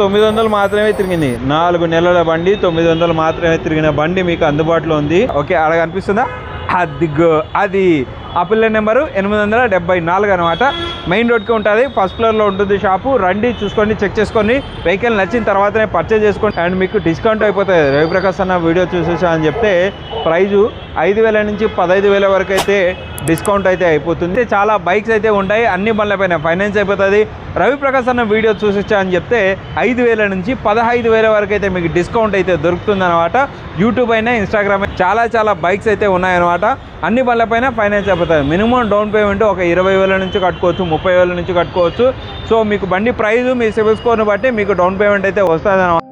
తొమ్మిది వందలు మాత్రమే తిరిగింది. నాలుగు నెలల బండి తొమ్మిది వందలు మాత్రమే తిరిగిన బండి మీకు అందుబాటులో ఉంది. ఓకే అక్కడ కనిపిస్తుందా అదిగో అది. ఆ పిల్లల నెంబరు ఎనిమిది వందల డెబ్బై నాలుగు అనమాట మెయిన్ రోడ్కి ఉంటుంది ఫస్ట్ ఫ్లోర్లో ఉంటుంది షాపు. రండి చూసుకోండి చెక్ చేసుకోండి వెహికల్ నచ్చిన తర్వాతనే పర్చేజ్ చేసుకోండి. అండ్ మీకు డిస్కౌంట్ అయిపోతుంది రవిప్రకాశ్ అన్న వీడియో చూసేసా అని చెప్తే ప్రైజు ఐదు వేల నుంచి పదహైదు వేల వరకు అయితే డిస్కౌంట్ అయితే అయిపోతుంది. చాలా బైక్స్ అయితే ఉంటాయి. అన్ని బండ్లపైన ఫైనాన్స్ అయిపోతుంది. రవిప్రకాశ్ అన్న వీడియో చూసొచ్చా అని చెప్తే ఐదు వేల నుంచి పదహైదు వేల వరకు అయితే మీకు డిస్కౌంట్ అయితే దొరుకుతుందన్నమాట. యూట్యూబ్ అయినా ఇన్స్టాగ్రామ్ చాలా చాలా బైక్స్ అయితే ఉన్నాయన్నమాట. అన్ని బండ్లపైన ఫైనాన్స్ అయిపోతుంది. మినిమం డౌన్ పేమెంట్ ఒక ఇరవై వేల నుంచి కట్టుకోవచ్చు ముప్పై వేల నుంచి కట్టుకోవచ్చు. సో మీకు బండి ప్రైస్ మీ సిబిల్ స్కోర్ని బట్టి మీకు డౌన్ పేమెంట్ అయితే వస్తుంది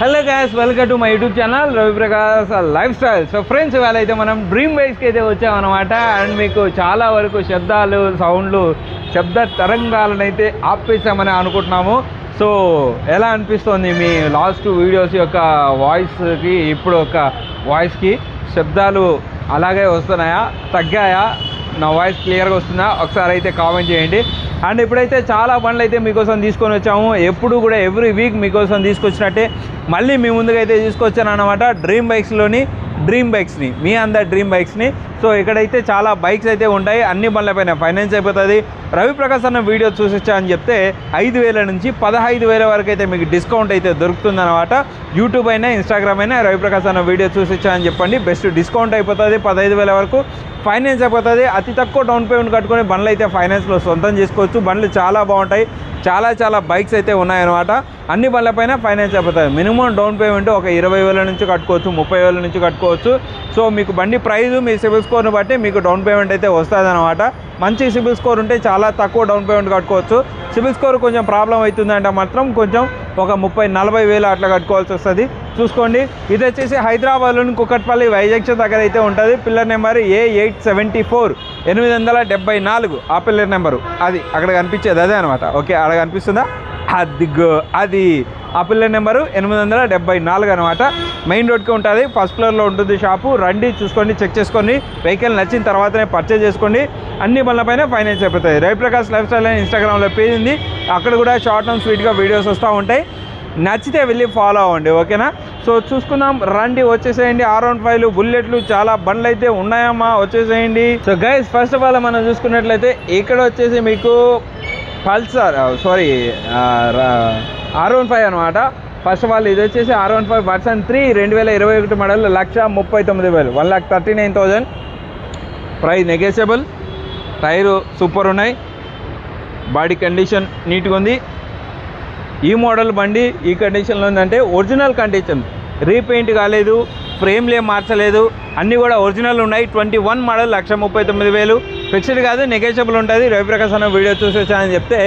hello guys welcome to my YouTube channel Raviprakash lifestyle so friends ఇవాళ అయితే మనం డ్రీమ్ బైక్స్కి అయితే వచ్చామన్నమాట. అండ్ మీకు చాలా వరకు శబ్దాలు సౌండ్లు శబ్ద తరంగాలను అయితే ఆపేసామని అనుకుంటున్నాము. సో ఎలా అనిపిస్తుంది మీ లాస్ట్ వీడియోస్ యొక్క వాయిస్కి ఇప్పుడు ఒక వాయిస్కి శబ్దాలు అలాగే వస్తున్నాయా? తగ్గాయా? నా వాయిస్ క్లియర్గా వస్తుందా? ఒకసారి అయితే కామెంట్ చేయండి. అండ్ ఇప్పుడైతే చాలా బండ్లు అయితే మీకోసం తీసుకొని వచ్చాము. ఎప్పుడు కూడా ఎవ్రీ వీక్ మీకోసం తీసుకొచ్చినట్టే. మళ్ళీ మీ ముందుగా అయితే తీసుకొచ్చాను అనమాట డ్రీమ్ బైక్స్లోని డ్రీమ్ బైక్స్ని మీ అందరి డ్రీమ్ బైక్స్ని. సో ఇక్కడైతే చాలా బైక్స్ అయితే ఉంటాయి. అన్ని బండ్లపైన ఫైనాన్స్ అయిపోతుంది. రవిప్రకాశ్ అన్న వీడియో చూసొచ్చా అని చెప్తే ఐదు వేల నుంచి పదహైదు వేల వరకు అయితే మీకు డిస్కౌంట్ అయితే దొరుకుతుందన్నమాట. యూట్యూబ్ అయినా ఇన్స్టాగ్రామ్ అయినా రవిప్రకాశ్ అన్న వీడియో చూసొచ్చా అని చెప్పండి. బెస్ట్ డిస్కౌంట్ అయిపోతుంది పదహైదు వేల వరకు. ఫైనాన్స్ అయిపోతుంది. అతి తక్కువ డౌన్ పేమెంట్ కట్టుకొని బండ్లు అయితే ఫైనాన్స్లో సొంతం చేసుకోవచ్చు. బండ్లు చాలా బాగుంటాయి. చాలా చాలా బైక్స్ అయితే ఉన్నాయన్నమాట. అన్ని బండ్లపైన ఫైనాన్స్ అయిపోతాయి మినిమం డౌన్ పేమెంట్ ఒక ఇరవై వేల నుంచి కట్టుకోవచ్చు ముప్పై వేల నుంచి కట్టుకోవచ్చు. సో మీకు బండి ప్రైస్ మీ సిబిల్ స్కోర్ని బట్టి మీకు డౌన్ పేమెంట్ అయితే వస్తుంది అనమాట మంచి సిబిల్ స్కోర్ ఉంటే చాలా తక్కువ డౌన్ పేమెంట్ కట్టుకోవచ్చు. సిబిల్ స్కోర్ కొంచెం ప్రాబ్లం అవుతుందంటే మాత్రం కొంచెం ఒక ముప్పై నలభై వేలు అట్లా కట్టుకోవాల్సి వస్తుంది. చూసుకోండి. ఇది వచ్చేసి హైదరాబాద్లోని కుక్కట్పల్లి వైజాగ్ దగ్గర అయితే ఉంటుంది. Pillar number A eight seventy four ఎనిమిది వందల డెబ్బై నాలుగు. ఆ పిల్లర్ నెంబరు. అది అక్కడ కనిపించేది అదే అనమాట ఓకే అక్కడ కనిపిస్తుందా? అదిగో అది. ఆ పిల్లర్ నెంబరు ఎనిమిది వందల డెబ్బై నాలుగు అనమాట మెయిన్ రోడ్కి ఉంటుంది. ఫస్ట్ ఫ్లోర్లో ఉంటుంది షాపు. రండి చూసుకోండి చెక్ చేసుకోండి. వెహికల్ నచ్చిన తర్వాతనే పర్చేజ్ చేసుకోండి. అన్ని పనులపైన ఫైనాన్స్ అయిపోతాయి. రవిప్రకాష్ లైఫ్ స్టైల్ అని ఇన్స్టాగ్రామ్లో పేజ్ ఉంది. అక్కడ కూడా షార్ట్ అండ్ స్వీట్గా వీడియోస్ వస్తూ ఉంటాయి. నచ్చితే వెళ్ళి ఫాలో అవ్వండి ఓకేనా సో చూసుకుందాం రండి వచ్చేసేయండి. ఆర్ వన్ ఫైవ్లు బుల్లెట్లు చాలా బండ్లు అయితే ఉన్నాయమ్మా వచ్చేసేయండి. So guys first of all మనం చూసుకున్నట్లయితే ఇక్కడ వచ్చేసి మీకు Pulsar sorry R one five అనమాట ఫస్ట్ ఆఫ్ ఆల్ ఇది వచ్చేసి R one five version three రెండు వేల ఇరవై ఒకటి మోడల్ లక్ష ముప్పై తొమ్మిది వేలు. One lakh thirty nine thousand price negotiable tyre super ఉన్నాయి బాడీ కండిషన్ నీట్గా ఉంది. ఈ మోడల్ బండి ఈ కండిషన్లో ఉందంటే ఒరిజినల్ కండిషన్ రీపెయింట్ కాలేదు ఫ్రేమ్లే మార్చలేదు అన్నీ కూడా ఒరిజినల్ ఉన్నాయి. ట్వంటీ వన్ మోడల్ లక్ష ముప్పై తొమ్మిది వేలు. ఫిక్స్డ్ కాదు నెగోషియబుల్ ఉంటుంది. రవిప్రకాశ్ అన్న వీడియో చూసేసానని చెప్తే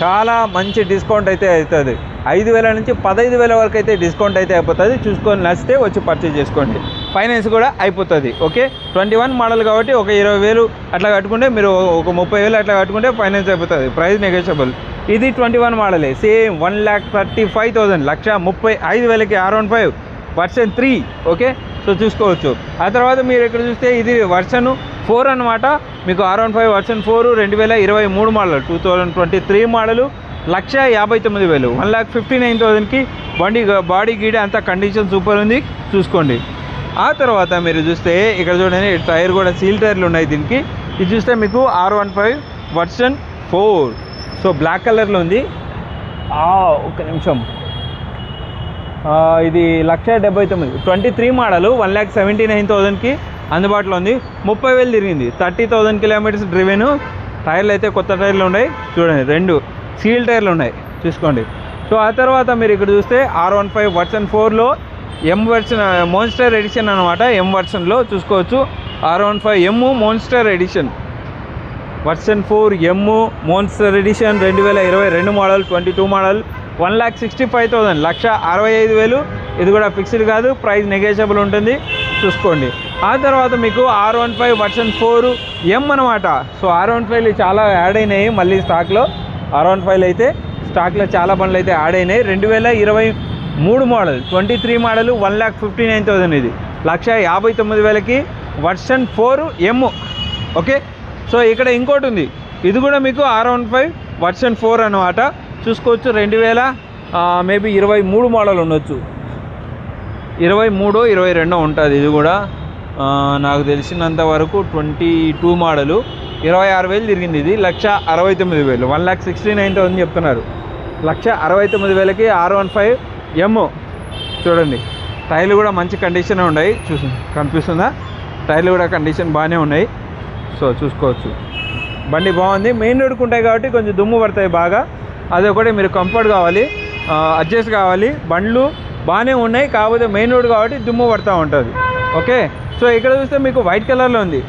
చాలా మంచి డిస్కౌంట్ అయితే అవుతుంది. ఐదు వేల నుంచి పదహైదు వేల వరకు అయితే డిస్కౌంట్ అయితే అయిపోతుంది. చూసుకొని నచ్చితే వచ్చి పర్చేజ్ చేసుకోండి. ఫైనాన్స్ కూడా అయిపోతుంది ఓకే? ట్వంటీ వన్ మోడల్ కాబట్టి ఒక ఇరవై వేలు అట్లా కట్టుకుంటే మీరు ఒక ముప్పై వేలు అట్లా కట్టుకుంటే ఫైనాన్స్ అయిపోతుంది ప్రైస్ నెగోషియబుల్. ఇది twenty one మోడలే same one lakh thirty five thousand lakh ముప్పై ఐదు వేలకి R one five version three okay? So చూసుకోవచ్చు. ఆ తర్వాత మీరు ఇక్కడ చూస్తే ఇది వర్షన్ ఫోర్ అనమాట మీకు R one five version four రెండు వేల ఇరవై మూడు model two thousand twenty three model lakh యాభై తొమ్మిది వేలు వన్ ల్యాక్ ఫిఫ్టీ నైన్ థౌజండ్కి బండి బాడీ గీడ అంతా కండిషన్ సూపర్ ఉంది చూసుకోండి. ఆ తర్వాత మీరు చూస్తే ఇక్కడ చూడండి టైర్ కూడా సీల్ టైర్లు ఉన్నాయి దీనికి. ఇది చూస్తే మీకు R one five version four so black కలర్లో ఉంది. ఒక నిమిషం. ఇది లక్ష డెబ్బై తొమ్మిది. Twenty three model one lakh seventy nine థౌజండ్కి అందుబాటులో ఉంది. ముప్పై వేలు తిరిగింది. థర్టీ థౌజండ్ కిలోమీటర్స్ డ్రివెన్ టైర్లు అయితే కొత్త టైర్లు ఉన్నాయి. చూడండి రెండు సీల్ టైర్లు ఉన్నాయి. చూసుకోండి. సో ఆ తర్వాత మీరు ఇక్కడ చూస్తే ఆర్ వన్ ఫైవ్ వర్షన్ ఫోర్లో ఎం వర్షన్ మోన్స్టర్ ఎడిషన్ అనమాట ఎం వర్షన్లో చూసుకోవచ్చు. R one five M monster edition version four M monster edition రెండు వేల ఇరవై రెండు model twenty two model one lakh sixty five thousand lakh అరవై ఐదు వేలు. ఇది కూడా ఫిక్స్డ్ కాదు ప్రైస్ నెగోషియబుల్ ఉంటుంది. చూసుకోండి. ఆ తర్వాత మీకు R one five version four M అనమాట సో ఆర్ వన్ ఫైవ్లు చాలా యాడ్ అయినాయి మళ్ళీ స్టాక్లో ఆర్ వన్ ఫైవ్లు అయితే స్టాక్లో చాలా బండ్లు అయితే యాడ్ అయినాయి. రెండు వేల ఇరవై మూడు model twenty three model one lakh fifty nine thousand ఇది. లక్ష యాభై తొమ్మిది వేలకి version four M okay? So ఇక్కడ ఇంకోటి ఉంది. ఇది కూడా మీకు R one five version four అనమాట చూసుకోవచ్చు రెండు వేల మేబీ ఇరవై మూడు మోడల్ ఉండొచ్చు. ఇరవై మూడో ఇరవై రెండో ఉంటుంది ఇది కూడా. నాకు తెలిసినంత వరకు ట్వంటీ టూ మోడలు. ఇరవై ఆరు వేలు తిరిగింది ఇది. లక్ష అరవై తొమ్మిది వేలు. One lakh sixty nine thousand చెప్తున్నారు. లక్ష అరవై తొమ్మిది వేలకి ఆర్ వన్ ఫైవ్ ఎమ్ చూడండి. టైర్లు కూడా మంచి కండిషన్ ఉన్నాయి. చూసి కనిపిస్తుందా? టైర్లు కూడా కండిషన్ బాగానే ఉన్నాయి. సో చూసుకోవచ్చు. బండి బాగుంది. మెయిన్ రోడ్కి ఉంటాయి కాబట్టి కొంచెం దుమ్ము పడతాయి బాగా. అదొకటి మీరు కంఫర్ట్ కావాలి. అడ్జస్ట్ కావాలి. బండ్లు బాగానే ఉన్నాయి. కాకపోతే మెయిన్ రోడ్ కాబట్టి దుమ్ము పడుతూ ఉంటుంది. ఓకే? సో ఇక్కడ చూస్తే మీకు వైట్ కలర్లో ఉంది.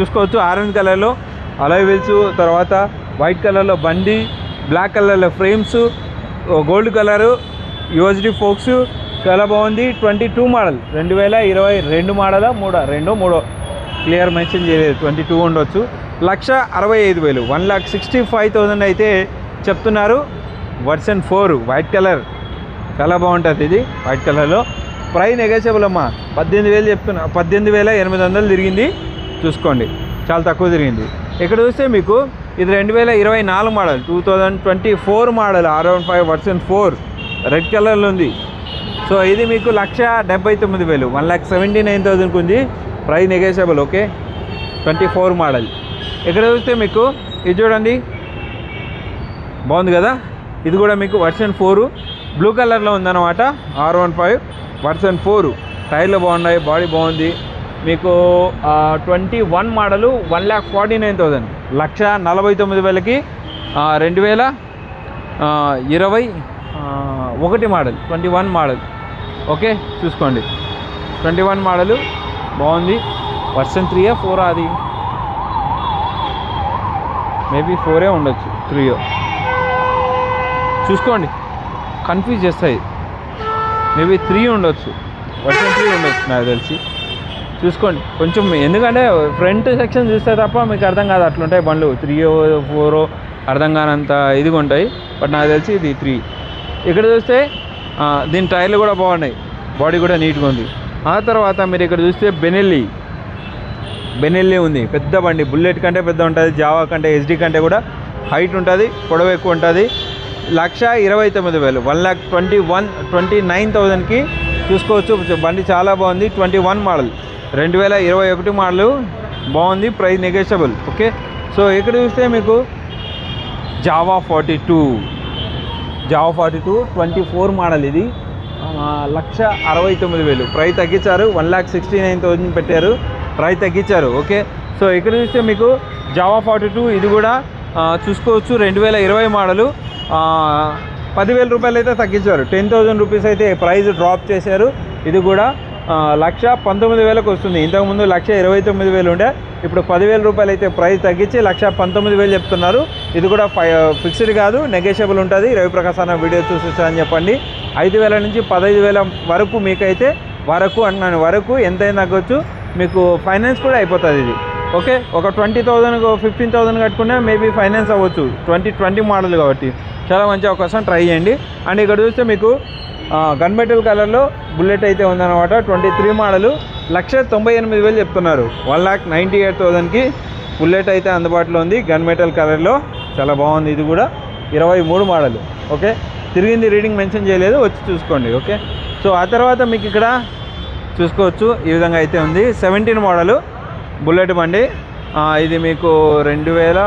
చూసుకోవచ్చు ఆరెంజ్ కలర్లో. అలై వీల్స్ తర్వాత వైట్ కలర్లో బండి బ్లాక్ కలర్లో frames gold colour USD forks చాలా బాగుంది. Twenty two model. రెండు వేల ఇరవై రెండు మోడలా? మూడో? రెండో మూడో. క్లియర్ మెన్షన్ చేయలేదు. ట్వంటీ టూ ఉండొచ్చు. లక్ష అరవై ఐదు వేలు. One lakh sixty five thousand అయితే చెప్తున్నారు. Version four white colour. చాలా బాగుంటుంది ఇది వైట్ కలర్లో. ప్రై నెగోషియబుల్ అమ్మా. పద్దెనిమిది వేలు చెప్తున్నా. పద్దెనిమిది వేల ఎనిమిది వందలు తిరిగింది. చూసుకోండి. చాలా తక్కువ తిరిగింది. ఇక్కడ చూస్తే మీకు ఇది రెండు వేల ఇరవై నాలుగు model. Two thousand twenty four model. R five version four. Red కలర్లో ఉంది. సో ఇది మీకు లక్ష డెబ్బై తొమ్మిది వేలు. వన్ ల్యాక్ సెవెంటీ నైన్ థౌజండ్కి ఉంది. Price negotiable okay twenty four model. ఇక్కడ చూస్తే మీకు ఇది చూడండి. బాగుంది కదా? ఇది కూడా మీకు వర్షన్ ఫోర్. బ్లూ కలర్లో ఉందన్నమాట. R one five version four. టైర్లు బాగున్నాయి బాడీ బాగుంది. మీకు twenty one model one lakh forty nine thousand lakh నలభై తొమ్మిది వేలకి రెండు వేల ఇరవై ఒకటి model twenty one model. Okay? చూసుకోండి. ట్వంటీ వన్ మోడలు బాగుంది. వర్షన్ త్రీయా ఫోరా అది? మేబీ ఫోరే ఉండొచ్చు త్రీయో చూసుకోండి. కన్ఫ్యూజ్ చేస్తాయి. మేబీ త్రీ ఉండొచ్చు. వర్షన్ త్రీ ఉండొచ్చు నాకు తెలిసి. చూసుకోండి. కొంచెం ఎందుకంటే ఫ్రంట్ సెక్షన్ చూస్తే తప్ప మీకు అర్థం కాదు. అట్లుంటాయి బండ్లు. త్రీయో ఫోరో అర్థం కానంత ఇదిగా ఉంటాయి బట్ నాకు తెలిసి ఇది త్రీ ఇక్కడ చూస్తే దీని టైర్లు కూడా బాగున్నాయి. బాడీ కూడా నీట్గా ఉంది. ఆ తర్వాత మీరు ఇక్కడ చూస్తే బెనెల్లి బెనెల్లి ఉంది. పెద్ద బండి. బుల్లెట్ కంటే పెద్ద ఉంటుంది. జావా కంటే ఎస్డి కంటే కూడా హైట్ ఉంటుంది పొడవు ఎక్కువ ఉంటుంది. లక్ష ఇరవై తొమ్మిది వేలు. One lakh twenty one twenty nine థౌజండ్కి చూసుకోవచ్చు బండి చాలా బాగుంది. ట్వంటీ వన్ మోడల్ రెండు వేల ఇరవై ఒకటి మోడల్ బాగుంది. ప్రైస్ నెగోషియబుల్ ఓకే సో ఇక్కడ చూస్తే మీకు Jawa forty two Jawa forty two twenty four model ఇది. లక్ష అరవై తొమ్మిది వేలు. ప్రైస్ తగ్గించారు. One lakh sixty nine thousand పెట్టారు. ప్రైస్ తగ్గించారు. ఓకే? సో ఇక్కడ చూస్తే మీకు జావా ఫార్టీ టూ ఇది కూడా చూసుకోవచ్చు. రెండు వేల ఇరవై మోడలు. పదివేల రూపాయలు అయితే తగ్గించారు. టెన్ థౌజండ్ రూపీస్ అయితే ప్రైస్ డ్రాప్ చేశారు. ఇది కూడా లక్ష పంతొమ్మిది వేలకు వస్తుంది. ఇంతకుముందు లక్ష ఇరవై తొమ్మిది వేలు ఉండే ఇప్పుడు పదివేల రూపాయలు అయితే ప్రైస్ తగ్గించి లక్ష పంతొమ్మిది వేలు చెప్తున్నారు. ఇది కూడా ఫిక్స్డ్ కాదు నెగోషియబుల్ ఉంటుంది. రవిప్రకాశ్ అన్న వీడియో చూసిస్తానని చెప్పండి. ఐదు వేల నుంచి పదహైదు వేల వరకు మీకైతే వరకు అంటున్నాను వరకు ఎంతైనా తగ్గొచ్చు. మీకు ఫైనాన్స్ కూడా అయిపోతుంది ఇది. ఓకే? ఒక ట్వంటీ థౌసండ్ ఫిఫ్టీన్ థౌసండ్ కట్టుకున్నా మేబీ ఫైనాన్స్ అవ్వచ్చు. ట్వంటీ ట్వంటీ మోడల్ కాబట్టి. చాలా మంచి అవకాశం ట్రై చేయండి. అండ్ ఇక్కడ చూస్తే మీకు గన్ మెటల్ కలర్లో బుల్లెట్ అయితే ఉందన్నమాట. Twenty three model. లక్ష తొంభై ఎనిమిది వేలు చెప్తున్నారు. వన్ ల్యాక్ నైంటీ ఎయిట్ థౌజండ్కి బుల్లెట్ అయితే అందుబాటులో ఉంది. గన్ మెటల్ కలర్లో చాలా బాగుంది ఇది కూడా. ఇరవై మూడు మోడలు. ఓకే? తిరిగింది రీడింగ్ మెన్షన్ చేయలేదు. వచ్చి చూసుకోండి. ఓకే? సో ఆ తర్వాత మీకు ఇక్కడ చూసుకోవచ్చు. ఈ విధంగా అయితే ఉంది. Seventeen model. బుల్లెట్ బండి. ఇది మీకు రెండు వేల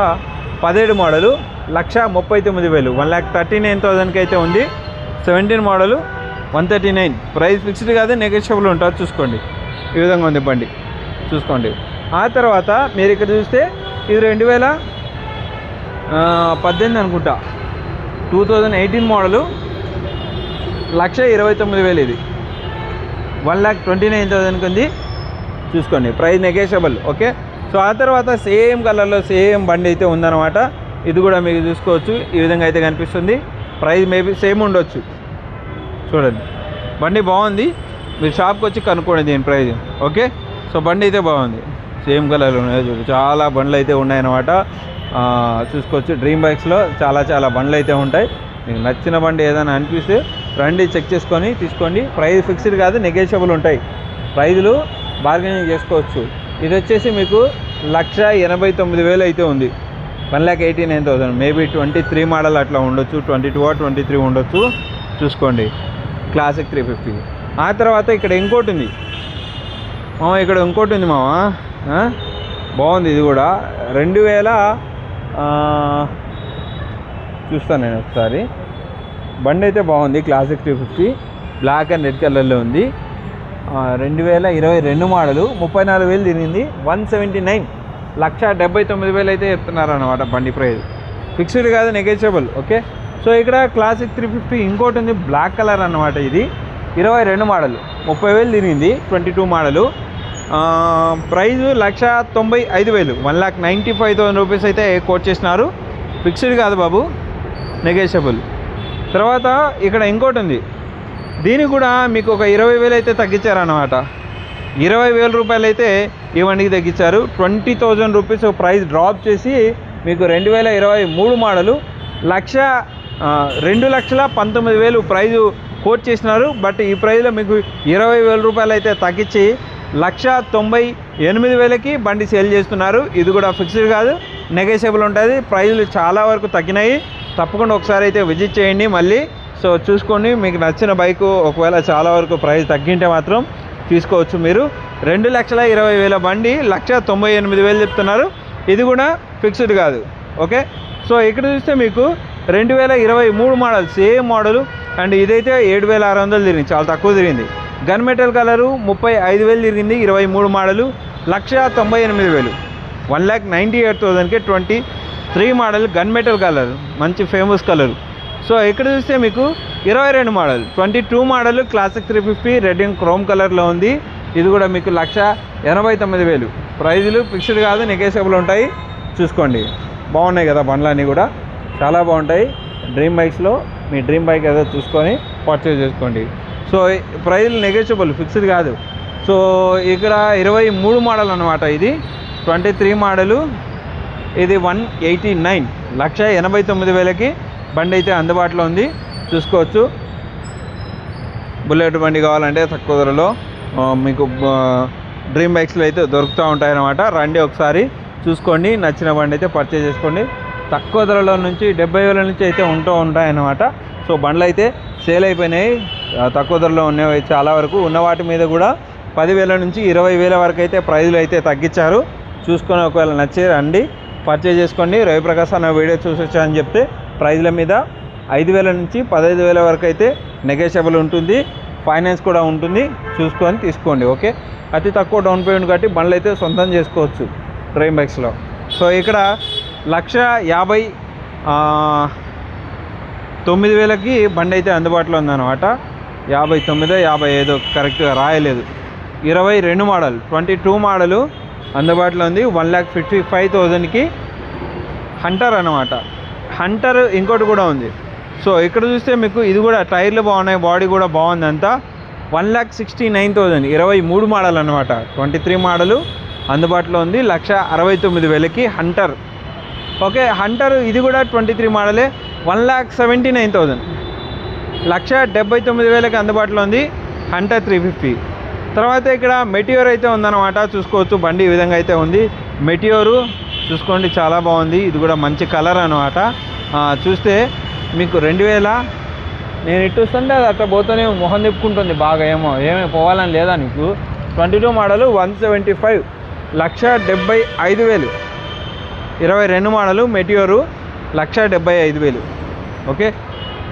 పదిహేడు మోడలు. లక్ష ముప్పై తొమ్మిది వేలు. వన్ ల్యాక్ థర్టీ నైన్ థౌజండ్కి అయితే ఉంది. Seventeen model one thirty nine. Price fixed కాదు నెగోషియబుల్ ఉంటుంది చూసుకోండి. ఈ విధంగా ఉంది బండి. చూసుకోండి. ఆ తర్వాత మీరు ఇక్కడ చూస్తే ఇది రెండు వేల పద్దెనిమిది అనుకుంటా. Two thousand eighteen model lakh ఇరవై తొమ్మిది వేలు ఇది. వన్ ల్యాక్ ట్వంటీ నైన్ థౌజండ్కి ఉంది చూసుకోండి ప్రైస్ నెగేషబుల్ ఓకే? సో ఆ తర్వాత సేమ్ కలర్లో సేమ్ బండి అయితే ఉందన్నమాట. ఇది కూడా మీకు చూసుకోవచ్చు. ఈ విధంగా అయితే కనిపిస్తుంది. ప్రైస్ మేబీ సేమ్ ఉండొచ్చు. చూడండి. బండి బాగుంది. మీరు షాప్కి వచ్చి కనుక్కోండి దీని ప్రైజ్. ఓకే? సో బండి అయితే బాగుంది. సేమ్ కలర్లో ఉన్నాయి చూడు. చాలా బండ్లు అయితే ఉన్నాయన్నమాట. చూసుకోవచ్చు. డ్రీమ్ బైక్స్లో చాలా చాలా బండ్లు అయితే ఉంటాయి. మీకు నచ్చిన బండి ఏదైనా అనిపిస్తే రండి చెక్ చేసుకొని తీసుకోండి. ప్రైస్ ఫిక్స్డ్ కాదు నెగోషియబుల్ ఉంటాయి. ప్రైజులు బార్గెనింగ్ చేసుకోవచ్చు. ఇది వచ్చేసి మీకు లక్ష ఎనభై తొమ్మిది వేలు అయితే ఉంది. One lakh eighty nine thousand. Maybe twenty three model అట్లా ఉండొచ్చు. ట్వంటీ టూ ట్వంటీ త్రీ ఉండొచ్చు. చూసుకోండి. Classic three fifty. ఆ తర్వాత ఇక్కడ ఇంకోటి ఉంది. మామ ఇక్కడ ఇంకోటి ఉంది మామ. బాగుంది ఇది కూడా. రెండు వేల చూస్తాను నేను ఒకసారి. బండి అయితే బాగుంది. Classic three fifty. Black and red కలర్లో ఉంది. రెండు వేల ఇరవై రెండు మోడలు. ముప్పై నాలుగు వేలు తిరిగింది. One seventy nine. లక్ష డెబ్బై తొమ్మిది వేలు అయితే చెప్తున్నారు అనమాట బండి ప్రైజ్. ఫిక్స్డ్ కాదు నెగోషియబుల్ ఓకే సో ఇక్కడ క్లాసిక్ త్రీ ఫిఫ్టీ ఇంకోటి ఉంది బ్లాక్ కలర్ అన్నమాట ఇది. ఇరవై రెండు మోడల్ ముప్పై వేలు తిరిగింది twenty two model. Price lakh తొంభై ఐదు వేలు one lakh ninety five thousand rupees అయితే కోట్ చేసినారు. ఫిక్స్డ్ కాదు బాబు నెగోషియబుల్ తర్వాత ఇక్కడ ఇంకోటి ఉంది దీనికి కూడా మీకు ఒక ఇరవై వేలు అయితే తగ్గించారనమాట ఇరవై వేల రూపాయలు అయితే ఈ బండికి తగ్గించారు twenty thousand rupees price drop చేసి మీకు రెండు వేల ఇరవై మూడు మోడలు లక్ష రెండు లక్షల పంతొమ్మిది వేలు ప్రైజు కోట్ చేసినారు. బట్ ఈ ప్రైజ్లో మీకు ఇరవై వేల రూపాయలు అయితే తగ్గించి లక్ష తొంభై ఎనిమిది వేలకి బండి సేల్ చేస్తున్నారు. ఇది కూడా ఫిక్స్డ్ కాదు నెగోషియబుల్ ఉంటుంది. ప్రైజులు చాలా వరకు తగ్గినాయి. తప్పకుండా ఒకసారి అయితే విజిట్ చేయండి మళ్ళీ. సో చూసుకోండి మీకు నచ్చిన బైకు ఒకవేళ చాలా వరకు ప్రైస్ తగ్గింటే మాత్రం తీసుకోవచ్చు మీరు. రెండు లక్షల ఇరవై వేల బండి లక్ష తొంభై ఎనిమిది వేలు చెప్తున్నారు. ఇది కూడా ఫిక్స్డ్ కాదు. ఓకే? సో ఇక్కడ చూస్తే మీకు రెండు వేల ఇరవై మూడు మోడల్ సేమ్ మోడల్ అండ్ ఇదైతే ఏడు వేల ఆరు వందలు తిరిగింది. చాలా తక్కువ తిరిగింది. గన్ మెటల్ కలరు ముప్పై ఐదు వేలు తిరిగింది. ఇరవై మూడు మోడలు లక్ష తొంభై ఎనిమిది వేలు. వన్ ల్యాక్ నైంటీ ఎయిట్ థౌజండ్కి twenty three model gun metal colour. మంచి ఫేమస్ కలర్. సో ఇక్కడ చూస్తే మీకు ఇరవై రెండు model twenty two model classic three fifty red and chrome కలర్లో ఉంది. ఇది కూడా మీకు లక్ష ఎనభై తొమ్మిది వేలు. ప్రైజులు ఫిక్స్డ్ కాదు నెగోషియబుల్ ఉంటాయి. చూసుకోండి. బాగున్నాయి కదా బండ్లన్నీ కూడా. చాలా బాగుంటాయి. డ్రీమ్ బైక్స్లో మీ డ్రీమ్ బైక్ ఏదో చూసుకొని పర్చేజ్ చేసుకోండి. సో ప్రైజులు నెగోషియబుల్ ఫిక్స్డ్ కాదు. సో ఇక్కడ ఇరవై మూడు మోడల్ అనమాట ఇది. ట్వంటీ త్రీ మోడలు ఇది వన్ ఎయిటీ నైన్ లక్ష ఎనభై తొమ్మిది వేలకి బండి అయితే అందుబాటులో ఉంది. చూసుకోవచ్చు. బుల్లెట్ బండి కావాలంటే తక్కువ ధరలో. మీకు డ్రీమ్ బైక్స్లో అయితే దొరుకుతూ ఉంటాయన్నమాట. రండి ఒకసారి. చూసుకోండి. నచ్చిన బండి అయితే పర్చేజ్ చేసుకోండి. తక్కువ ధరలో నుంచి డెబ్బై వేల నుంచి అయితే ఉంటూ ఉంటాయన్నమాట. సో బండ్లు అయితే సేల్ అయిపోయినాయి. తక్కువ ధరలో ఉన్నవి చాలా వరకు. ఉన్న వాటి మీద కూడా పదివేల నుంచి ఇరవై వేల వరకు అయితే ప్రైజులు అయితే తగ్గించారు. చూసుకొని ఒకవేళ నచ్చే రండి. పర్చేజ్ చేసుకోండి. రవిప్రకాశ్ అన్న వీడియో చూసొచ్చా అని చెప్తే ప్రైజ్ల మీద ఐదు వేల నుంచి పదహైదు వేల వరకు అయితే నెగోషియబుల్ ఉంటుంది. ఫైనాన్స్ కూడా ఉంటుంది. చూసుకొని తీసుకోండి ఓకే? అతి తక్కువ డౌన్ పేమెంట్ కట్టి బండ్లు అయితే సొంతం చేసుకోవచ్చు డ్రీమ్ బైక్స్లో సో ఇక్కడ లక్ష యాభై తొమ్మిది వేలకి బండి అయితే అందుబాటులో ఉందన్నమాట. యాభై తొమ్మిదో యాభై ఐదో కరెక్ట్గా రాయలేదు. ఇరవై రెండు మోడల్ ట్వంటీ టూ మోడలు అందుబాటులో ఉంది. వన్ ల్యాక్ ఫిఫ్టీ ఫైవ్ థౌజండ్కి హంటర్ అనమాట హంటర్ ఇంకోటి కూడా ఉంది. సో ఇక్కడ చూస్తే మీకు ఇది కూడా టైర్లు బాగున్నాయి బాడీ కూడా బాగుంది అంతా one lakh sixty nine thousand ఇరవై మూడు మోడల్ అనమాట ట్వంటీ త్రీ మోడలు అందుబాటులో ఉంది. లక్ష అరవై తొమ్మిది వేలకి హంటర్ ఓకే హంటర్ ఇది కూడా twenty three మోడలే one lakh seventy nine thousand lakh డెబ్బై తొమ్మిది వేలకి అందుబాటులో ఉంది హంటర్ త్రీ ఫిఫ్టీ తర్వాత ఇక్కడ మెటియోర్ అయితే ఉందన్నమాట. చూసుకోవచ్చు బండి ఈ విధంగా అయితే ఉంది. మెటియోరు చూసుకోండి చాలా బాగుంది. ఇది కూడా మంచి కలర్ అనమాట చూస్తే మీకు రెండు వేల నేను ఇటు వస్తుంటే అది అట్లా పోతూనే మొహం తిప్పుకుంటుంది బాగా ఏమో. ఏమీ పోవాలని లేదా నీకు? Twenty two model one seventy five lakh డెబ్బై ఐదు వేలు. ఇరవై రెండు మోడలు మెటియోరు లక్ష డెబ్బై ఐదు వేలు. ఓకే?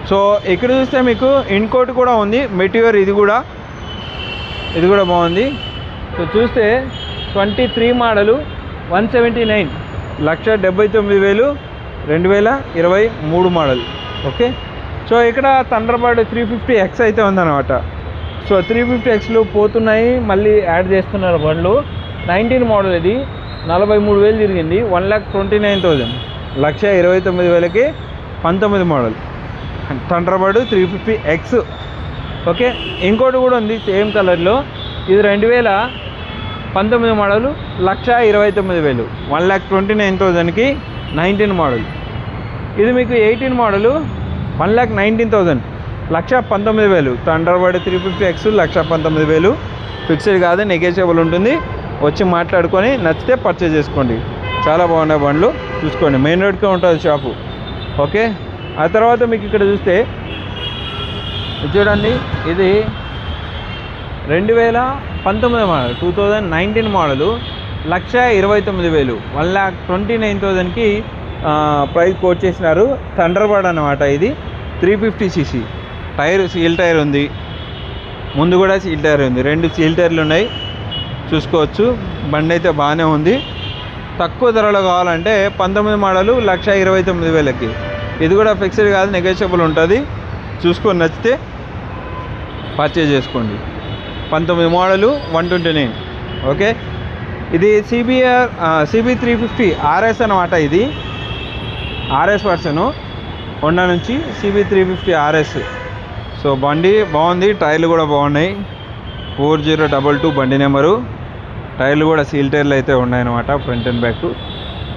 సో ఇక్కడ చూస్తే మీకు ఇన్కోట్ కూడా ఉంది మెటియోర్ ఇది కూడా. ఇది కూడా బాగుంది. సో చూస్తే twenty three model one seventy nine lakh డెబ్బై తొమ్మిది వేలు రెండు వేల ఇరవై మూడు మోడల్. ఓకే? సో ఇక్కడ థండర్బర్డ్ త్రీ ఫిఫ్టీ ఎక్స్ అయితే ఉందన్నమాట. సో త్రీ ఫిఫ్టీ ఎక్స్లు పోతున్నాయి మళ్ళీ యాడ్ చేస్తున్నారు బండ్లు. నైన్టీన్ మోడల్ ఇది నలభై మూడు వేలు తిరిగింది one lakh twenty nine thousand lakh ఇరవై తొమ్మిది వేలకి పంతొమ్మిది model. Thunderbird three fifty X okay? ఇంకోటి కూడా ఉంది సేమ్ కలర్లో. ఇది రెండు వేల పంతొమ్మిది మోడలు లక్ష ఇరవై తొమ్మిది వేలు. వన్ ల్యాక్ ట్వంటీ నైన్ థౌజండ్కి నైన్టీన్ మోడల్. ఇది మీకు eighteen model one lakh nineteen thousand. Lakh పంతొమ్మిది వేలు. Thunderbird three fifty X lakh పంతొమ్మిది వేలు. ఫిక్స్డ్ కాదు నెగోషియబుల్ ఉంటుంది. వచ్చి మాట్లాడుకొని నచ్చితే పర్చేజ్ చేసుకోండి. చాలా బాగున్నాయి బండ్లు. చూసుకోండి. మెయిన్ రోడ్కే ఉంటుంది షాపు. ఓకే? ఆ తర్వాత మీకు ఇక్కడ చూస్తే చూడండి. ఇది రెండు వేల పంతొమ్మిది model two thousand nineteen model lakh ఇరవై తొమ్మిది వేలు వన్ ల్యాక్ ట్వంటీ నైన్ థౌజండ్కి ప్రైస్ కోట్ చేసినారు. థండర్బర్డ్ అనమాట ఇది. Three fifty CC tyre seal tyre ఉంది. ముందు కూడా సీల్ టైర్ ఉంది. రెండు సీల్ టైర్లు ఉన్నాయి. చూసుకోవచ్చు. బండి అయితే బాగానే ఉంది. తక్కువ ధరలో కావాలంటే పంతొమ్మిది మోడలు లక్ష ఇరవై తొమ్మిది వేలకి. ఇది కూడా ఫిక్స్డ్ కాదు నెగోషియబుల్ ఉంటుంది. చూసుకొని నచ్చితే పర్చేజ్ చేసుకోండి. పంతొమ్మిది model one twenty nine. Okay? ఇది CBR CB three fifty RS అనమాట ఇది. ఆర్ఎస్ వర్షను హోండా నుంచి CB three fifty RS. So బండి బాగుంది టైర్లు కూడా బాగున్నాయి. ఫోర్ జీరో డబల్ టూ బండి నెంబరు. టైర్లు కూడా సీల్ టైర్లు అయితే ఉన్నాయన్నమాట ఫ్రంట్ అండ్ బ్యాక్.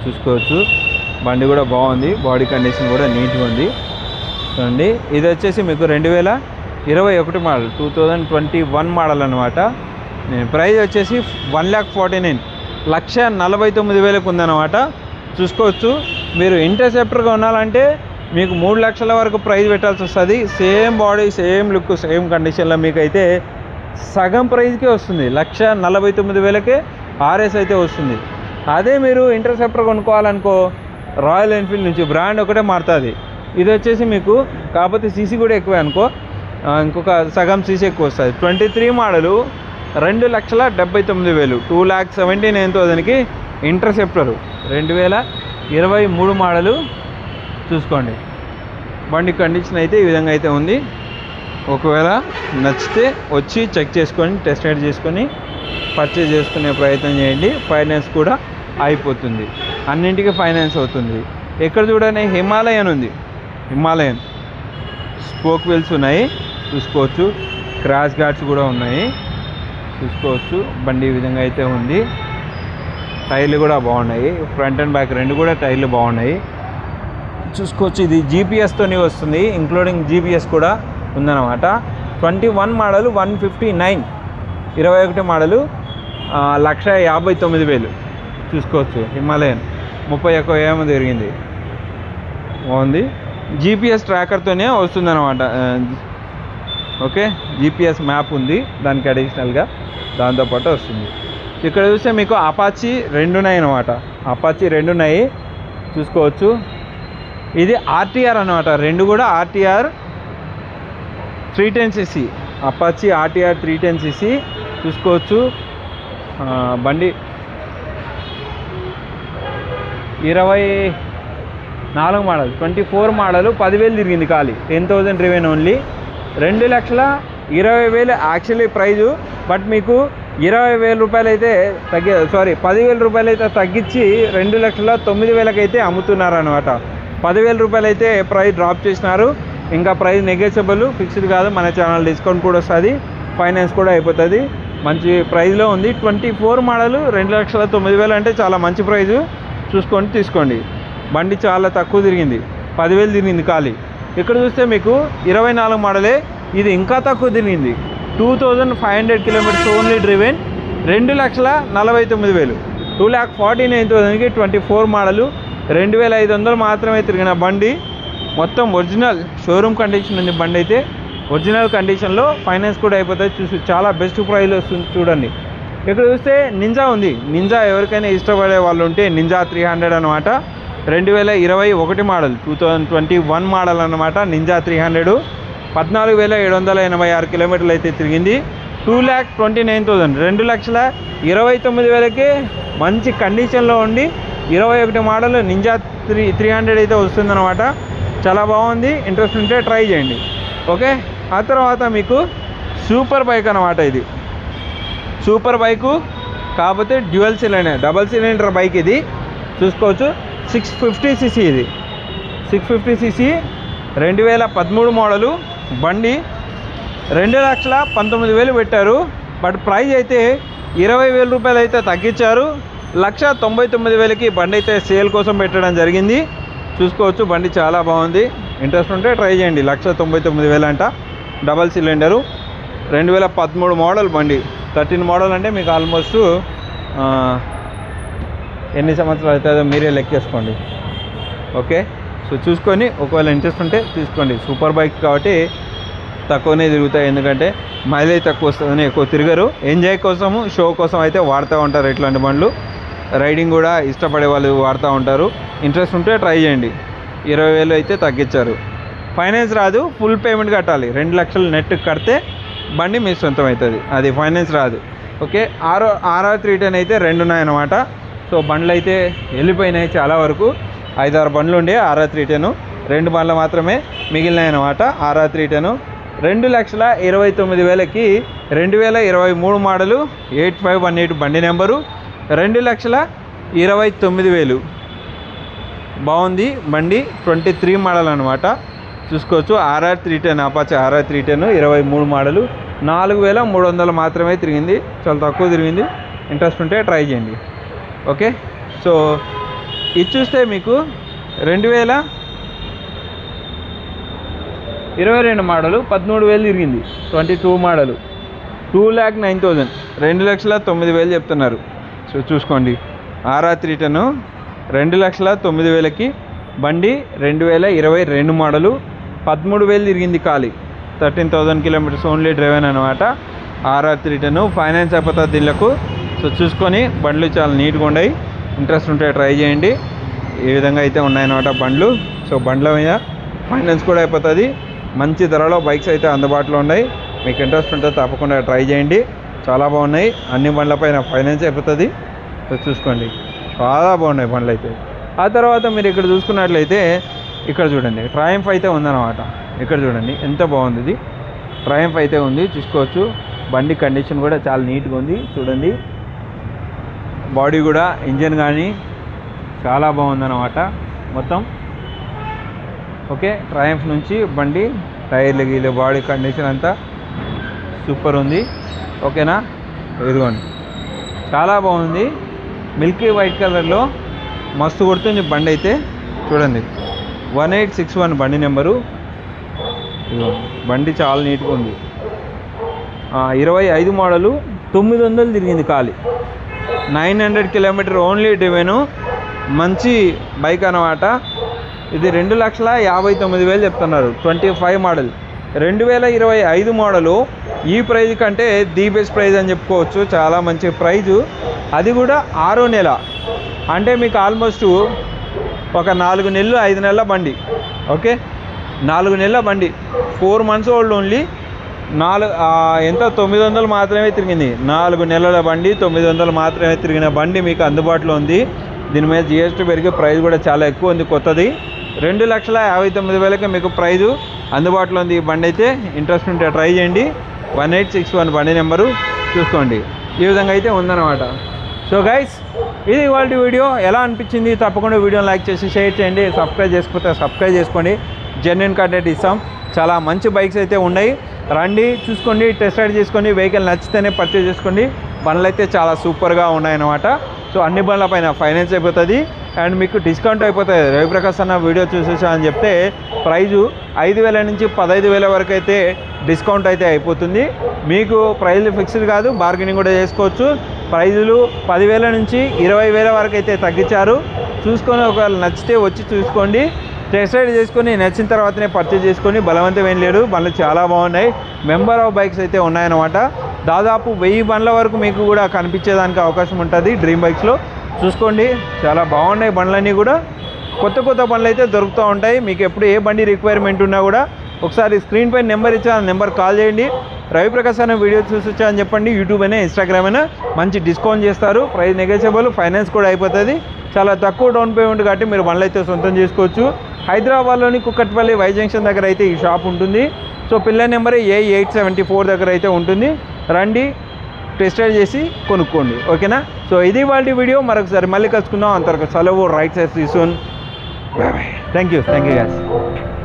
చూసుకోవచ్చు. బండి కూడా బాగుంది బాడీ కండిషన్ కూడా నీట్గా ఉంది. చూడండి ఇది వచ్చేసి మీకు రెండు వేల ఇరవై ఒకటి model two thousand twenty one model అనమాట నేను ప్రైస్ వచ్చేసి one lakh forty nine lakh నలభై తొమ్మిది వేలకు ఉందన్నమాట. చూసుకోవచ్చు మీరు ఇంటర్సెప్టర్గా ఉండాలంటే మీకు మూడు లక్షల వరకు ప్రైస్ పెట్టాల్సి వస్తుంది. Same body same look same కండిషన్లో మీకు అయితే సగం ప్రైస్కే వస్తుంది. లక్ష నలభై తొమ్మిది వేలకే ఆర్ఎస్ అయితే వస్తుంది. అదే మీరు ఇంటర్సెప్టర్ కొనుక్కోవాలనుకో రాయల్ ఎన్ఫీల్డ్ నుంచి బ్రాండ్ ఒకటే మారుతుంది. ఇది వచ్చేసి మీకు కాకపోతే సీసీ కూడా ఎక్కువే అనుకో ఇంకొక సగం సీసీ ఎక్కువ వస్తుంది. ట్వంటీ త్రీ మోడలు రెండు లక్షల డెబ్బై తొమ్మిది వేలు. టూ ల్యాక్ సెవెంటీ నైన్ థౌజండ్కి ఇంటర్సెప్టరు రెండు వేల ఇరవై మూడు మోడలు చూసుకోండి. బండి కండిషన్ అయితే ఈ విధంగా అయితే ఉంది. ఒకవేళ నచ్చితే వచ్చి చెక్ చేసుకొని టెస్ట్ రైడ్ చేసుకొని పర్చేజ్ చేసుకునే ప్రయత్నం చేయండి. ఫైనాన్స్ కూడా అయిపోతుంది. అన్నింటికి ఫైనాన్స్ అవుతుంది. ఎక్కడ చూడని హిమాలయన్ ఉంది. హిమాలయన్. స్పోక్ వీల్స్ ఉన్నాయి. చూసుకోవచ్చు. క్రాష్ గార్డ్స్ కూడా ఉన్నాయి. చూసుకోవచ్చు. బండి ఈ విధంగా అయితే ఉంది. టైర్లు కూడా బాగున్నాయి. ఫ్రంట్ అండ్ బ్యాక్ రెండు కూడా టైర్లు బాగున్నాయి. చూసుకోవచ్చు. ఇది జీపీఎస్తోని వస్తుంది. ఇంక్లూడింగ్ జీపీఎస్ కూడా ఉందన్నమాట. Twenty one model one fifty nine. ఇరవై ఒకటి మోడలు లక్ష యాభై తొమ్మిది వేలు. చూసుకోవచ్చు. హిమాలయన్. ముప్పై ఒక్క ఏమో తిరిగింది. బాగుంది. జీపీఎస్ ట్రాకర్తోనే వస్తుందన్నమాట. ఓకే? జీపీఎస్ మ్యాప్ ఉంది. దానికి అడిషనల్గా దాంతోపాటు వస్తుంది. ఇక్కడ చూస్తే మీకు అపాచీ రెండున్నాయి అనమాట అపాచీ రెండున్నాయి. చూసుకోవచ్చు. ఇది ఆర్టీఆర్ అనమాట రెండు కూడా RTR three ten CC Apache RTR three ten CC చూసుకోవచ్చు. బండి ఇరవై నాలుగు మోడల్ ట్వంటీ ఫోర్ మోడల్ పదివేలు తిరిగింది ఖాళీ. టెన్ థౌజండ్ రివెన్ ఓన్లీ రెండు లక్షల ఇరవై వేలు యాక్చువల్లీ ప్రైజు బట్ మీకు ఇరవై వేల రూపాయలు అయితే తగ్గి సారీ పదివేల రూపాయలు అయితే తగ్గించి రెండు లక్షల తొమ్మిది వేలకైతే అమ్ముతున్నారు అనమాట పదివేల రూపాయలు అయితే ప్రైస్ డ్రాప్ చేసినారు. ఇంకా ప్రైస్ నెగోషియబుల్ ఫిక్స్డ్ కాదు. మన ఛానల్ డిస్కౌంట్ కూడా వస్తుంది. ఫైనాన్స్ కూడా అయిపోతుంది. మంచి ప్రైస్లో ఉంది. ట్వంటీ ఫోర్ మోడల్ రెండు లక్షల తొమ్మిది వేలు అంటే చాలా మంచి ప్రైజు చూసుకొని తీసుకోండి. బండి చాలా తక్కువ తిరిగింది. పదివేలు తిరిగింది ఖాళీ. ఇక్కడ చూస్తే మీకు ఇరవై నాలుగు మోడలే. ఇది ఇంకా తక్కువ తిరిగింది. Two thousand five hundred kilometres only driven రెండు లక్షల నలభై తొమ్మిది వేలు. టూ ల్యాక్ ఫార్టీ నైన్ థౌసండ్కి ట్వంటీ ఫోర్ మోడలు రెండు వేల ఐదు వందలు మాత్రమే తిరిగిన బండి. మొత్తం ఒరిజినల్ షోరూమ్ కండిషన్ ఉంది బండి అయితే. ఒరిజినల్ కండిషన్లో ఫైనాన్స్ కూడా అయిపోతుంది చూసి చాలా బెస్ట్ ప్రైస్ వస్తుంది చూడండి. ఇక్కడ చూస్తే నింజా ఉంది. నింజా ఎవరికైనా ఇష్టపడే వాళ్ళు ఉంటే నింజా త్రీ హండ్రెడ్ అనమాట రెండు వేల ఇరవై ఒకటి model two thousand twenty one model అనమాట నింజా త్రీ హండ్రెడ్ పద్నాలుగు వేల ఏడు వందల ఎనభై ఆరు కిలోమీటర్లు అయితే తిరిగింది. Two lakh twenty nine thousand రెండు లక్షల ఇరవై తొమ్మిది వేలకి మంచి కండిషన్లో ఉండి ఇరవై ఒకటి model Ninja three three hundred అయితే వస్తుందన్నమాట. చాలా బాగుంది. ఇంట్రెస్ట్ ఉంటే ట్రై చేయండి. ఓకే ఆ తర్వాత మీకు సూపర్ బైక్ అనమాట ఇది. సూపర్ బైకు కాకపోతే dual cylinder double cylinder bike ఇది. చూసుకోవచ్చు. సిక్స్ ఫిఫ్టీ సీసీ ఇది. సిక్స్ ఫిఫ్టీ సీసీ రెండు వేల పదమూడు మోడలు బండి రెండు లక్షల పంతొమ్మిది వేలు పెట్టారు. బట్ ప్రైజ్ అయితే ఇరవై వేల రూపాయలు అయితే తగ్గించారు. లక్ష తొంభై తొమ్మిది వేలకి బండి అయితే సేల్ కోసం పెట్టడం జరిగింది. చూసుకోవచ్చు బండి చాలా బాగుంది. ఇంట్రెస్ట్ ఉంటే ట్రై చేయండి. లక్ష తొంభై తొమ్మిది వేలు అంట. డబల్ సిలిండరు రెండు వేల పదమూడు మోడల్ బండి. థర్టీన్ మోడల్ అంటే మీకు ఆల్మోస్ట్ ఎన్ని సంవత్సరాలు అవుతుందో మీరే లెక్కేసుకోండి ఓకే? సో చూసుకొని ఒకవేళ ఇంట్రెస్ట్ ఉంటే తీసుకోండి. సూపర్ బైక్ కాబట్టి తక్కువనే తిరుగుతాయి. ఎందుకంటే మైలేజ్ తక్కువ వస్తుందని ఎక్కువ తిరగరు. ఎంజాయ్ కోసము షో కోసం అయితే వాడుతూ ఉంటారు ఇట్లాంటి బండ్లు. రైడింగ్ కూడా ఇష్టపడే వాళ్ళు వాడుతూ ఉంటారు. ఇంట్రెస్ట్ ఉంటే ట్రై చేయండి. ఇరవై వేలు అయితే తగ్గించారు. ఫైనాన్స్ రాదు. ఫుల్ పేమెంట్ కట్టాలి. రెండు లక్షలు నెట్ కడితే బండి మీ సొంతం అవుతుంది. అది ఫైనాన్స్ రాదు. Okay? R RR three ten అయితే రెండున్నాయన్నమాట సో బండ్లు అయితే వెళ్ళిపోయినాయి చాలా వరకు. ఐదారు బండ్లు ఉండే ఆర్ఆర్ త్రీ టెన్. రెండు బండ్లు మాత్రమే మిగిలినాయి అనమాట ఆర్ఆర్ త్రీ టెన్. రెండు లక్షల ఇరవై తొమ్మిది వేలకి రెండు వేల ఇరవై మూడు model eight five one eight బండి నెంబరు. రెండు లక్షల ఇరవై తొమ్మిది వేలు. బాగుంది బండి ట్వంటీ త్రీ మోడల్ అనమాట చూసుకోవచ్చు RR three ten Apache RR three ten ఇరవై మూడు మోడలు. నాలుగు వేల మూడు వందలు మాత్రమే తిరిగింది. చాలా తక్కువ తిరిగింది. ఇంట్రెస్ట్ ఉంటే ట్రై చేయండి. ఓకే? సో ఇది చూస్తే మీకు రెండు వేల ఇరవై రెండు మోడలు పదమూడు వేలు తిరిగింది. Twenty two model. Two lakh nine thousand. రెండు లక్షల తొమ్మిది వేలు చెప్తున్నారు. సో చూసుకోండి. ఆర్ఆర్ త్రీ రెండు లక్షల తొమ్మిది వేలకి బండి రెండు వేల ఇరవై రెండు మోడలు పదమూడు వేలు తిరిగింది ఖాళీ. Thirteen thousand kilometres only driven అనమాట ఆర్ఆర్ త్రీ టెన్ ఫైనాన్స్ అయిపోతుంది దీళ్ళకు సో చూసుకొని బండ్లు చాలా నీట్గా ఉన్నాయి. ఇంట్రెస్ట్ ఉంటే ట్రై చేయండి. ఈ విధంగా అయితే ఉన్నాయన్నమాట బండ్లు. సో బండ్ల మీద ఫైనాన్స్ కూడా అయిపోతుంది. మంచి ధరలో బైక్స్ అయితే అందుబాటులో ఉన్నాయి. మీకు ఇంట్రెస్ట్ ఉంటే తప్పకుండా ట్రై చేయండి. చాలా బాగున్నాయి. అన్ని బండ్లపైన ఫైనాన్స్ అయిపోతుంది. సో చూసుకోండి. చాలా బాగున్నాయి బండ్లు అయితే. ఆ తర్వాత మీరు ఇక్కడ చూసుకున్నట్లయితే ఇక్కడ చూడండి. ట్రయంఫ్ అయితే ఉందన్నమాట. ఇక్కడ చూడండి. ఎంత బాగుంది ఇది. ట్రయంఫ్ అయితే ఉంది. చూసుకోవచ్చు. బండి కండిషన్ కూడా చాలా నీట్గా ఉంది. చూడండి. బాడీ కూడా ఇంజన్ కానీ చాలా బాగుందన్నమాట. మొత్తం ఓకే ట్రయంఫ్ నుంచి బండి టైర్లు గీలు బాడీ కండిషన్ అంతా సూపర్ ఉంది. ఓకేనా? ఇదిగోండి. చాలా బాగుంది. మిల్కీ వైట్ కలర్లో మస్తు కొడుతుంది బండి అయితే. చూడండి. వన్ ఎయిట్ సిక్స్ వన్ బండి నెంబరు. బండి చాలా నీట్గా ఉంది. ఇరవై ఐదు మోడలు తొమ్మిది వందలు తిరిగింది ఖాళీ. Nine hundred kilometre only driven. మంచి బైక్ అనమాట ఇది రెండు లక్షల యాభై తొమ్మిది వేలు చెప్తున్నారు. Twenty five model. రెండు వేల ఇరవై ఐదు మోడలు. ఈ ప్రైజ్ కంటే ది బెస్ట్ ప్రైజ్ అని చెప్పుకోవచ్చు. చాలా మంచి ప్రైజు. అది కూడా ఆరో నెల. అంటే మీకు ఆల్మోస్ట్ ఒక నాలుగు నెలలు ఐదు నెలల బండి. ఓకే? నాలుగు నెలల బండి. Four months old only. నాలుగు ఎంత? తొమ్మిది వందలు మాత్రమే తిరిగింది. నాలుగు నెలల బండి తొమ్మిది వందలు మాత్రమే తిరిగిన బండి మీకు అందుబాటులో ఉంది. దీని మీద జిఎస్టీ పెరిగి ప్రైస్ కూడా చాలా ఎక్కువ ఉంది కొత్తది. రెండు లక్షల యాభై తొమ్మిది వేలకి మీకు ప్రైజు అందుబాటులో ఉంది ఈ బండి అయితే. ఇంట్రెస్ట్ ఉంటే ట్రై చేయండి. వన్ ఎయిట్ సిక్స్ వన్ బండి నెంబరు చూసుకోండి. ఈ విధంగా అయితే ఉందన్నమాట. సో గైస్ ఇది ఇవాళ వీడియో. ఎలా అనిపించింది? తప్పకుండా వీడియోని లైక్ చేసి షేర్ చేయండి. సబ్స్క్రైబ్ చేసుకుంటే సబ్స్క్రైబ్ చేసుకోండి. జెన్యున్ కంటెంట్ ఇస్తాం. చాలా మంచి బైక్స్ అయితే ఉన్నాయి. రండి చూసుకోండి టెస్ట్ రైడ్ చేసుకోండి వెహికల్ నచ్చితేనే పర్చేజ్ చేసుకోండి. బండ్లు అయితే చాలా సూపర్గా ఉన్నాయన్నమాట. సో అన్ని బండ్ల పైన ఫైనాన్స్ అయిపోతుంది. అండ్ మీకు డిస్కౌంట్ అయిపోతుంది. రవిప్రకాష్ అన్న వీడియో చూసేసా అని చెప్తే ప్రైజు ఐదు వేల నుంచి పదహైదు వేల వరకు అయితే డిస్కౌంట్ అయితే అయిపోతుంది. మీకు ప్రైజ్లు ఫిక్స్డ్ కాదు బార్గెనింగ్ కూడా చేసుకోవచ్చు. ప్రైజులు పదివేల నుంచి ఇరవై వేల వరకు అయితే తగ్గించారు. చూసుకొని ఒకవేళ నచ్చితే వచ్చి చూసుకోండి. టెస్ట్ రైడ్ చేసుకొని నచ్చిన తర్వాతనే పర్చేజ్ చేసుకొని బలవంతం లేడు బండ్లు చాలా బాగున్నాయి. మెంబర్ ఆఫ్ బైక్స్ అయితే ఉన్నాయన్నమాట. దాదాపు వెయ్యి బండ్ల వరకు మీకు కూడా కనిపించేదానికి అవకాశం ఉంటుంది డ్రీమ్ బైక్స్లో చూసుకోండి చాలా బాగున్నాయి బండ్లన్నీ కూడా. కొత్త కొత్త బండ్లు అయితే దొరుకుతూ ఉంటాయి. మీకు ఎప్పుడు ఏ బండి రిక్వైర్మెంట్ ఉన్నా కూడా ఒకసారి స్క్రీన్ పై నెంబర్ ఇచ్చి ఆ నెంబర్ కాల్ చేయండి. రవిప్రకాశ్ అనే వీడియో చూసి వచ్చా అని చెప్పండి. యూట్యూబ్ అయినా ఇన్స్టాగ్రామ్ అయినా మంచి డిస్కౌంట్ చేస్తారు. ప్రైస్ నెగోషియబుల్ ఫైనాన్స్ కూడా అయిపోతుంది. చాలా తక్కువ డౌన్ పేమెంట్ కాబట్టి మీరు బండ్లు అయితే సొంతం చేసుకోవచ్చు. హైదరాబాద్లోని కుక్కట్పల్లి వై జంక్షన్ దగ్గర అయితే ఈ షాప్ ఉంటుంది. సో పిల్ల number A eight seventy four దగ్గర అయితే ఉంటుంది. రండి టెస్ట్ రైడ్ చేసి కొనుక్కోండి. ఓకేనా సో ఇది వాళ్ళ వీడియో మరొకసారి మళ్ళీ కలుసుకుందాం. అంతవరకు సెలవు right side సీసోన్ thank you thank you guys